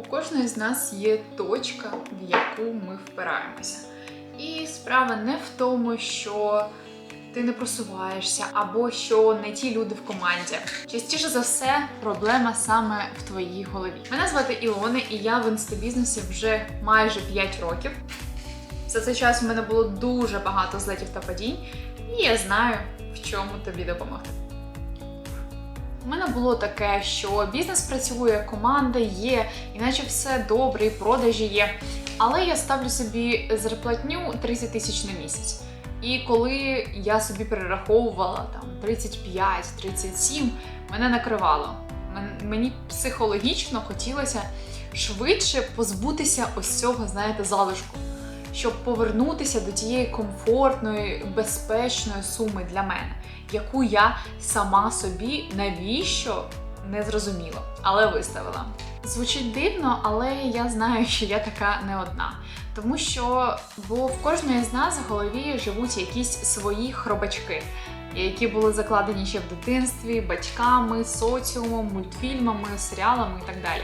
У кожної з нас є точка, в яку ми впираємося. І справа не в тому, що ти не просуваєшся, або що не ті люди в команді. Частіше за все, проблема саме в твоїй голові. Мене звати Ілона, і я в інстабізнесі вже майже 5 років. За цей час у мене було дуже багато злетів та падінь, і я знаю, в чому тобі допомогти. Мене було таке, що бізнес працює, команда є, іначе все добре, і продажі є. Але я ставлю собі зарплатню 30 тисяч на місяць. І коли я собі перераховувала там 35-37, мене накривало. Мені психологічно хотілося швидше позбутися ось цього, знаєте, залишку, щоб повернутися до тієї комфортної, безпечної суми для мене, яку я сама собі навіщо не зрозуміла, але виставила. Звучить дивно, але я знаю, що я така не одна. Тому що бо в кожної з нас в голові живуть якісь свої хробачки, які були закладені ще в дитинстві, батьками, соціумом, мультфільмами, серіалами і так далі.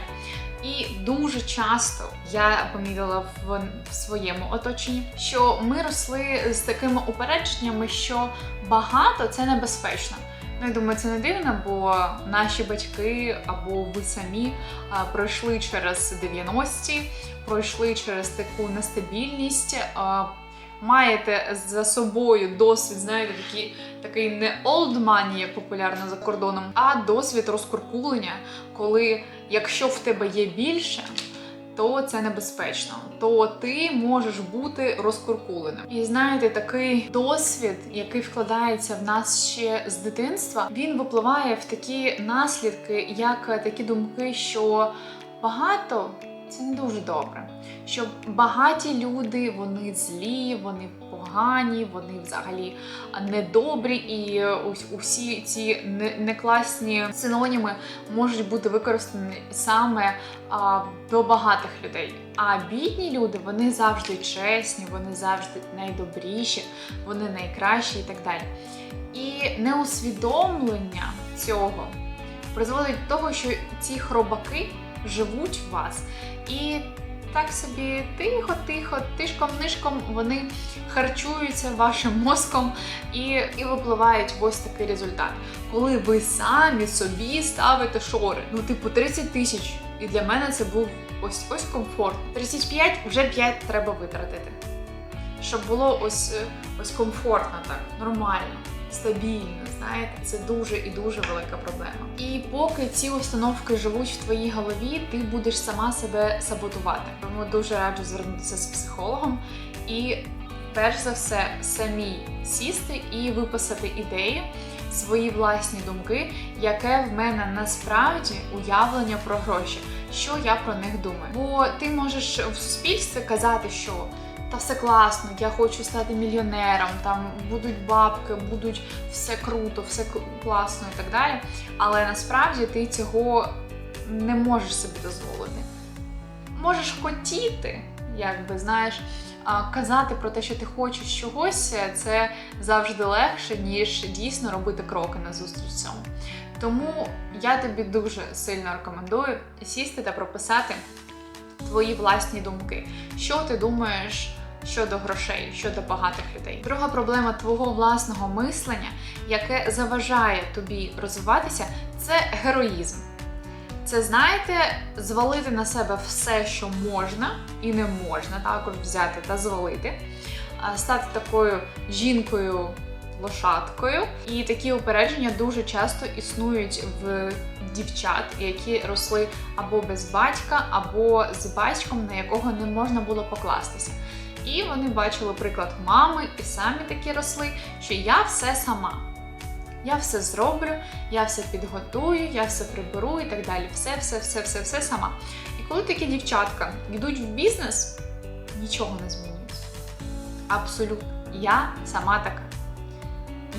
І дуже часто я помітила в, в своєму оточенні, що ми росли з такими упередженнями, що багато це небезпечно. Ну, я думаю, це не дивно, бо наші батьки або ви самі а, пройшли через 90-ті, пройшли через таку нестабільність. а, Маєте за собою досвід, знаєте, такий, такий не old money, як популярно за кордоном, а досвід розкуркулення, коли якщо в тебе є більше, то це небезпечно, то ти можеш бути розкуркуленим. І знаєте, такий досвід, який вкладається в нас ще з дитинства, він випливає в такі наслідки, як такі думки, що багато це не дуже добре. Що багаті люди, вони злі, вони погані, вони взагалі недобрі, і усі ці некласні синоніми можуть бути використані саме а, до багатих людей. А бідні люди вони завжди чесні, вони завжди найдобріші, вони найкращі і так далі. І неусвідомлення цього призводить до того, що ці хробаки живуть в вас. І так собі тихо-тихо, тишком-нишком вони харчуються вашим мозком і, і випливають в ось такий результат. Коли ви самі собі ставите шори, ну, типу, 30 тисяч. І для мене це був ось ось комфорт. 35 вже 5 треба витратити. Щоб було ось, ось комфортно так, нормально, стабільно, знаєте, це дуже і дуже велика проблема. І поки ці установки живуть в твоїй голові, ти будеш сама себе саботувати. Тому дуже раджу звернутися з психологом і перш за все самі сісти і виписати ідеї, свої власні думки, яке в мене насправді уявлення про гроші, що я про них думаю. Бо ти можеш в суспільстві казати, що та все класно, я хочу стати мільйонером, там будуть бабки, будуть все круто, все класно і так далі. Але насправді ти цього не можеш собі дозволити. Можеш хотіти, якби знаєш, казати про те, що ти хочеш чогось, це завжди легше, ніж дійсно робити кроки назустріч цьому. Тому я тобі дуже сильно рекомендую сісти та прописати твої власні думки. Що ти думаєш щодо грошей, щодо багатих людей? Друга проблема твого власного мислення, яке заважає тобі розвиватися, це героїзм. Це знаєте, звалити на себе все, що можна і не можна, також взяти та звалити, стати такою жінкою. Лошадкою, і такі упередження дуже часто існують в дівчат, які росли або без батька, або з батьком, на якого не можна було покластися. І вони бачили приклад мами і самі такі росли, що я все сама. Я все зроблю, я все підготую, я все приберу і так далі. Все, все, все, все, все сама. І коли такі дівчатка йдуть в бізнес, нічого не змінюється. Абсолютно. Я сама така.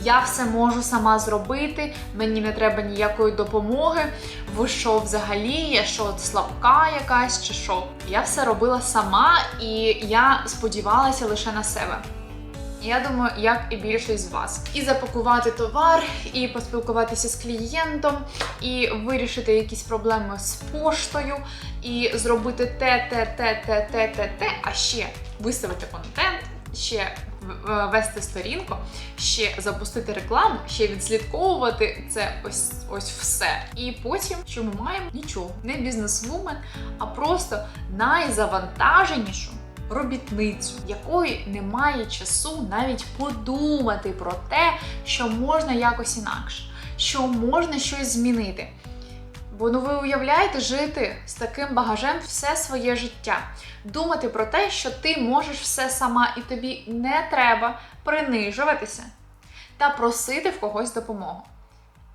Я все можу сама зробити, мені не треба ніякої допомоги. Ви що взагалі? Я що слабка якась чи що? Я все робила сама і я сподівалася лише на себе. Я думаю, як і більшість з вас. І запакувати товар, і поспілкуватися з клієнтом, і вирішити якісь проблеми з поштою, і зробити те, те, те, те, те, те, те, а ще виставити контент, ще вести сторінку, ще запустити рекламу, ще відслідковувати це ось ось все. І потім, що ми маємо нічого, не бізнесвумен, а просто найзавантаженішу робітницю, якої немає часу навіть подумати про те, що можна якось інакше, що можна щось змінити. Бо ну ви уявляєте жити з таким багажем все своє життя, думати про те, що ти можеш все сама, і тобі не треба принижуватися та просити в когось допомогу.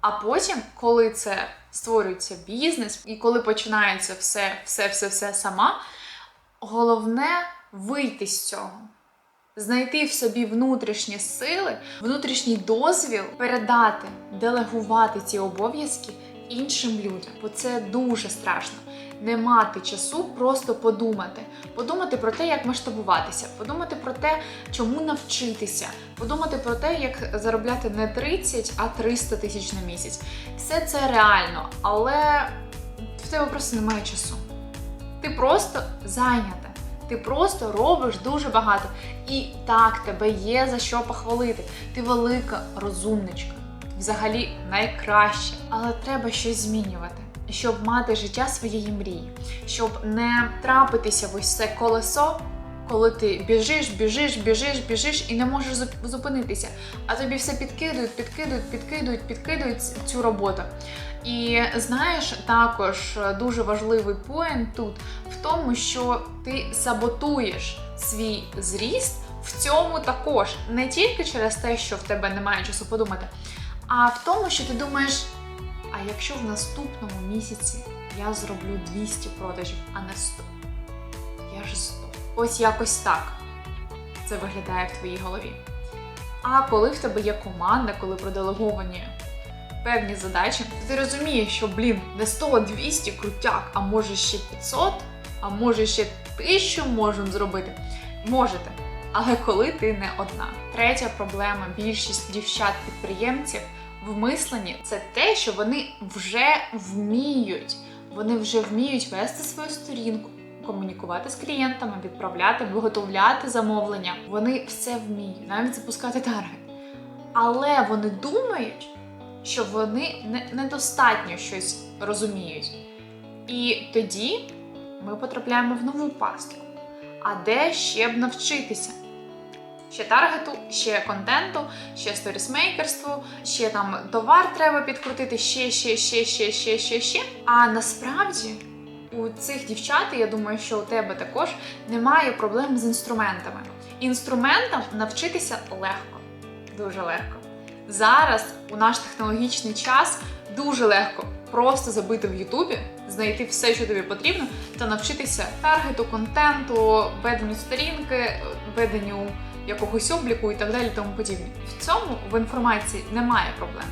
А потім, коли це створюється бізнес, і коли починається все, все, все, все сама, головне вийти з цього. Знайти в собі внутрішні сили, внутрішній дозвіл передати, делегувати ці обов'язки іншим людям, бо це дуже страшно. Не мати часу, просто подумати, подумати про те, як масштабуватися, подумати про те, чому навчитися, подумати про те, як заробляти не 30, а 300 тисяч на місяць. Все це реально, але в тебе просто немає часу. Ти просто зайнята. Ти просто робиш дуже багато. І так, тебе є за що похвалити. Ти велика розумничка. Взагалі найкраще. Але треба щось змінювати, щоб мати життя своєї мрії, щоб не трапитися в ось це колесо, коли ти біжиш, біжиш, біжиш, біжиш і не можеш зупинитися. А тобі все підкидують, підкидують, підкидують, підкидують цю роботу. І знаєш, також дуже важливий поінт тут в тому, що ти саботуєш свій зріст в цьому також не тільки через те, що в тебе немає часу подумати, а в тому, що ти думаєш, а якщо в наступному місяці я зроблю 200 продажів, а не 100, я ж 100. Ось якось так це виглядає в твоїй голові. А коли в тебе є команда, коли проделеговані певні задачі, то ти розумієш, що блін, не 100, 200 крутяк, а може ще 500, а може ще 1000 можемо зробити. Можете. Але коли ти не одна. Третя проблема більшість дівчат-підприємців в мисленні це те, що вони вже вміють. Вони вже вміють вести свою сторінку, комунікувати з клієнтами, відправляти, виготовляти замовлення. Вони все вміють, навіть запускати таргет. Але вони думають, що вони недостатньо щось розуміють. І тоді ми потрапляємо в нову пастку. А де ще б навчитися? Ще таргету, ще контенту, ще сторісмейкерству, ще там товар треба підкрутити, ще, ще, ще, ще, ще, ще, ще. А насправді у цих дівчат, я думаю, що у тебе також немає проблем з інструментами. Інструментам навчитися легко, дуже легко. Зараз у наш технологічний час дуже легко просто забити в Ютубі, знайти все, що тобі потрібно, та навчитися таргету, контенту, веденню сторінки, веденню якогось обліку і так далі, тому подібне. В цьому в інформації немає проблем.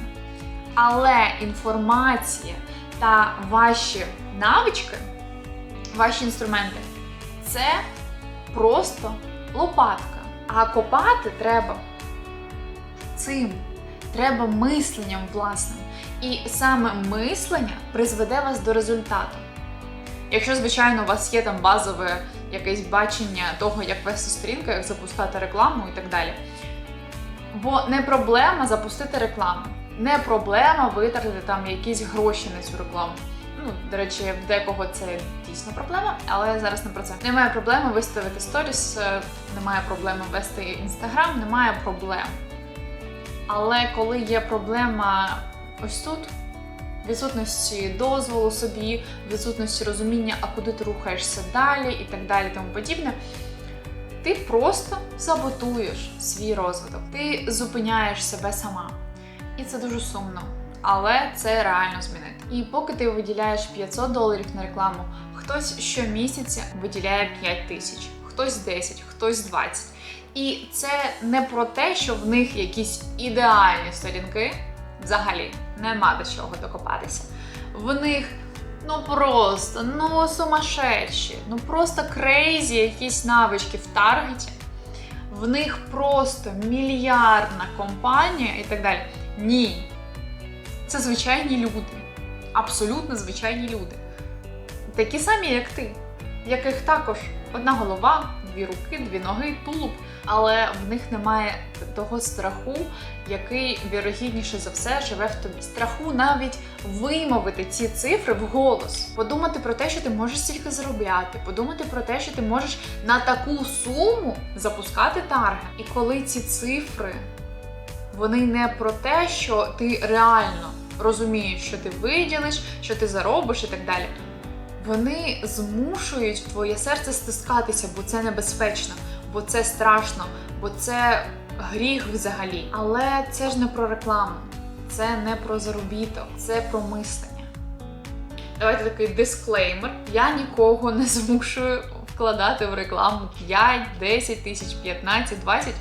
Але інформація та ваші навички, ваші інструменти це просто лопатка. А копати треба цим. Треба мисленням власним. І саме мислення призведе вас до результату. Якщо, звичайно, у вас є там базове якесь бачення того, як вести сторінку, як запускати рекламу і так далі. Бо не проблема запустити рекламу, не проблема витратити там якісь гроші на цю рекламу. Ну, до речі, в декого це дійсно проблема, але зараз не про це. Немає проблеми виставити сторіс, е, немає проблеми вести інстаграм, немає проблем. Але коли є проблема ось тут, відсутності дозволу собі, відсутності розуміння, а куди ти рухаєшся далі і так далі, тому подібне, ти просто саботуєш свій розвиток, ти зупиняєш себе сама. І це дуже сумно. Але це реально змінити. І поки ти виділяєш 500 доларів на рекламу, хтось щомісяця виділяє 5 тисяч, хтось 10, хтось 20. І це не про те, що в них якісь ідеальні сторінки, взагалі нема до чого докопатися. В них ну просто ну сумасшедші, ну просто крейзі якісь навички в таргеті. в них просто мільярдна компанія і так далі. Ні. Це звичайні люди. Абсолютно звичайні люди. Такі самі, як ти, в яких також одна голова, дві руки, дві ноги, тулуб, але в них немає того страху, який вірогідніше за все живе в тобі. Страху навіть вимовити ці цифри вголос, подумати про те, що ти можеш стільки заробляти, подумати про те, що ти можеш на таку суму запускати таргет. І коли ці цифри вони не про те, що ти реально розумієш, що ти виділиш, що ти заробиш і так далі. Вони змушують твоє серце стискатися, бо це небезпечно, бо це страшно, бо це гріх взагалі. Але це ж не про рекламу, це не про заробіток, це про мислення. Давайте такий дисклеймер. Я нікого не змушую вкладати в рекламу 5, 10 тисяч, 15, 20.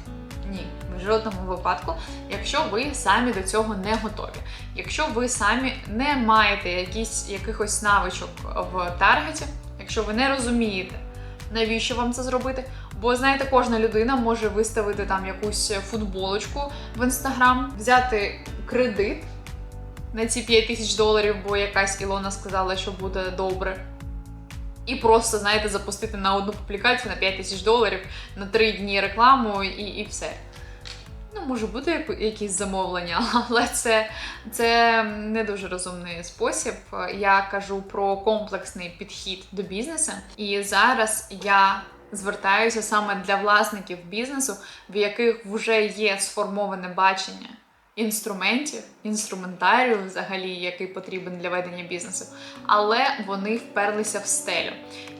Ні, жодному випадку, якщо ви самі до цього не готові. Якщо ви самі не маєте якісь, якихось навичок в таргеті, якщо ви не розумієте, навіщо вам це зробити. Бо знаєте, кожна людина може виставити там якусь футболочку в інстаграм, взяти кредит на ці 5 тисяч доларів, бо якась Ілона сказала, що буде добре. І просто, знаєте, запустити на одну публікацію на 5 тисяч доларів на 3 дні рекламу і, і все. Ну, може бути якісь замовлення, але це, це не дуже розумний спосіб. Я кажу про комплексний підхід до бізнесу. І зараз я звертаюся саме для власників бізнесу, в яких вже є сформоване бачення інструментів, інструментарію, взагалі, який потрібен для ведення бізнесу, але вони вперлися в стелю.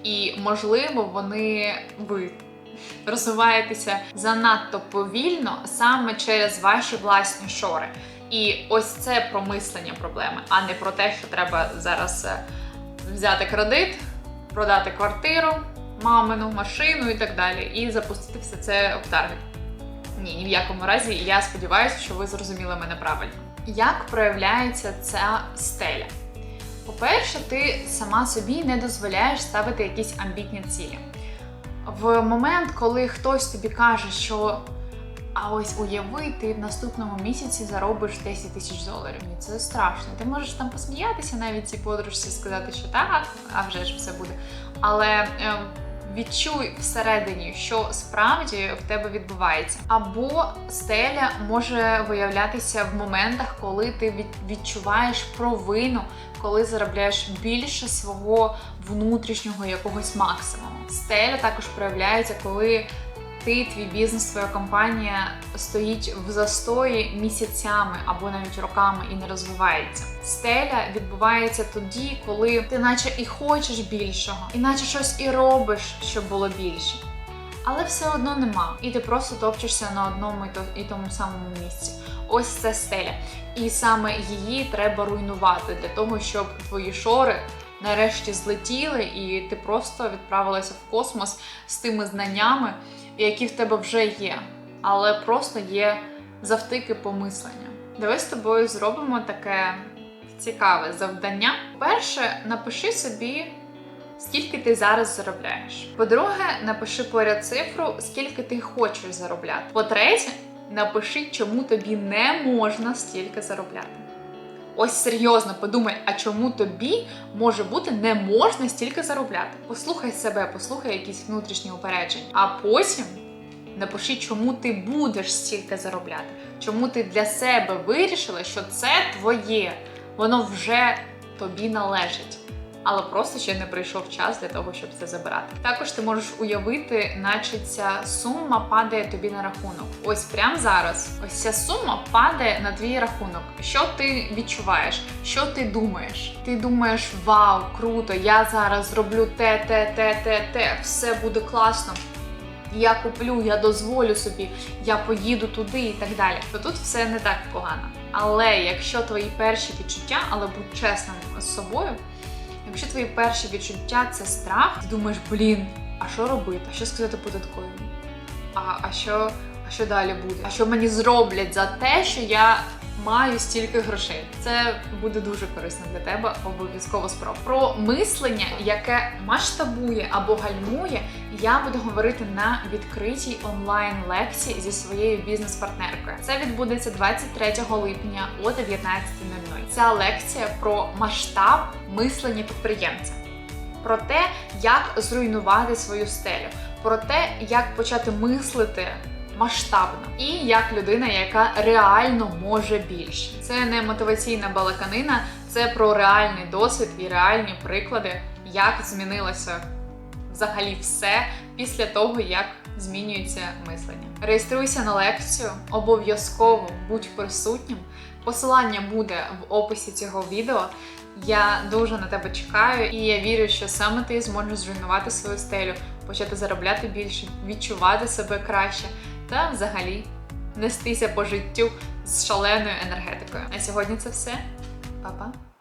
І можливо, вони ви розвиваєтеся занадто повільно саме через ваші власні шори. І ось це про мислення проблеми, а не про те, що треба зараз е, взяти кредит, продати квартиру, мамину машину і так далі, і запустити все це в таргет. Ні, ні в якому разі. Я сподіваюся, що ви зрозуміли мене правильно. Як проявляється ця стеля? По-перше, ти сама собі не дозволяєш ставити якісь амбітні цілі. В момент, коли хтось тобі каже, що а ось уяви, ти в наступному місяці заробиш 10 тисяч доларів. Ні, це страшно. Ти можеш там посміятися навіть цій подружці, сказати, що так, а вже ж все буде. Але е, відчуй всередині, що справді в тебе відбувається. Або стеля може виявлятися в моментах, коли ти відчуваєш провину, коли заробляєш більше свого внутрішнього якогось максимуму. Стеля також проявляється, коли ти, твій бізнес, твоя компанія стоїть в застої місяцями або навіть роками і не розвивається. Стеля відбувається тоді, коли ти наче і хочеш більшого, і наче щось і робиш, щоб було більше. Але все одно нема, і ти просто топчешся на одному і то- і тому самому місці. Ось це стеля. І саме її треба руйнувати для того, щоб твої шори нарешті злетіли, і ти просто відправилася в космос з тими знаннями, які в тебе вже є, але просто є завтики помислення. Давай з тобою зробимо таке цікаве завдання. Перше, напиши собі. Скільки ти зараз заробляєш? По-друге, напиши поряд цифру, скільки ти хочеш заробляти. По-третє, напиши, чому тобі не можна стільки заробляти. Ось серйозно подумай, а чому тобі може бути не можна стільки заробляти? Послухай себе, послухай якісь внутрішні упередження, а потім напиши, чому ти будеш стільки заробляти, чому ти для себе вирішила, що це твоє, воно вже тобі належить. Але просто ще не прийшов час для того, щоб це забирати. Також ти можеш уявити, наче ця сума падає тобі на рахунок. Ось прямо зараз. Ось ця сума падає на твій рахунок. Що ти відчуваєш? Що ти думаєш? Ти думаєш, вау, круто! Я зараз зроблю те, те, те, те, те, все буде класно. Я куплю, я дозволю собі, я поїду туди і так далі. То тут все не так погано. Але якщо твої перші відчуття, але будь чесним з собою, якщо твої перші відчуття це страх, ти думаєш, блін, а що робити? А що сказати податковій? А, а що, а що далі буде? А що мені зроблять за те, що я маю стільки грошей. Це буде дуже корисно для тебе. Обов'язково спробуй. Про мислення, яке масштабує або гальмує, я буду говорити на відкритій онлайн лекції зі своєю бізнес-партнеркою. Це відбудеться 23 липня о 19.00. Ця лекція про масштаб мислення підприємця, про те, як зруйнувати свою стелю, про те, як почати мислити масштабно, і як людина, яка реально може більше. Це не мотиваційна балаканина, це про реальний досвід і реальні приклади, як змінилося взагалі все після того, як змінюється мислення. Реєструйся на лекцію, обов'язково будь присутнім. Посилання буде в описі цього відео. Я дуже на тебе чекаю, і я вірю, що саме ти зможеш зруйнувати свою стелю, почати заробляти більше, відчувати себе краще та взагалі нестися по життю з шаленою енергетикою. На сьогодні це все. Па-па!